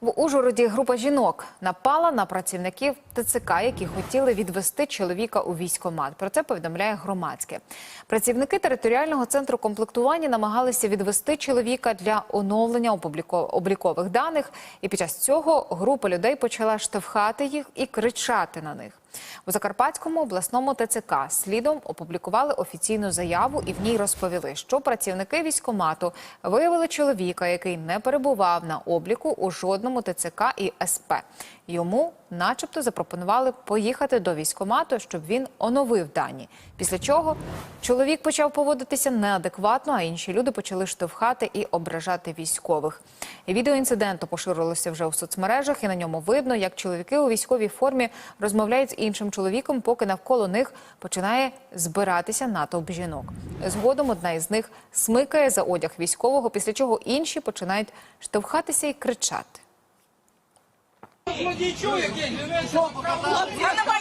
В Ужгороді група жінок напала на працівників ТЦК, які хотіли відвести чоловіка у військкомат. Про це повідомляє громадське. Працівники територіального центру комплектування намагалися відвести чоловіка для оновлення облікових даних. І під час цього група людей почала штовхати їх і кричати на них. У Закарпатському обласному ТЦК слідом опублікували офіційну заяву і в ній розповіли, що працівники військомату виявили чоловіка, який не перебував на обліку у жодному ТЦК і СП. Йому, начебто, запропонували поїхати до військкомату, щоб він оновив дані. Після чого чоловік почав поводитися неадекватно, а інші люди почали штовхати і ображати військових. Відео інциденту поширилося вже у соцмережах, і на ньому видно, як чоловіки у військовій формі розмовляють з іншим чоловіком, поки навколо них починає збиратися натовп жінок. Згодом одна із них смикає за одяг військового, після чого інші починають штовхатися і кричати. А давайте давай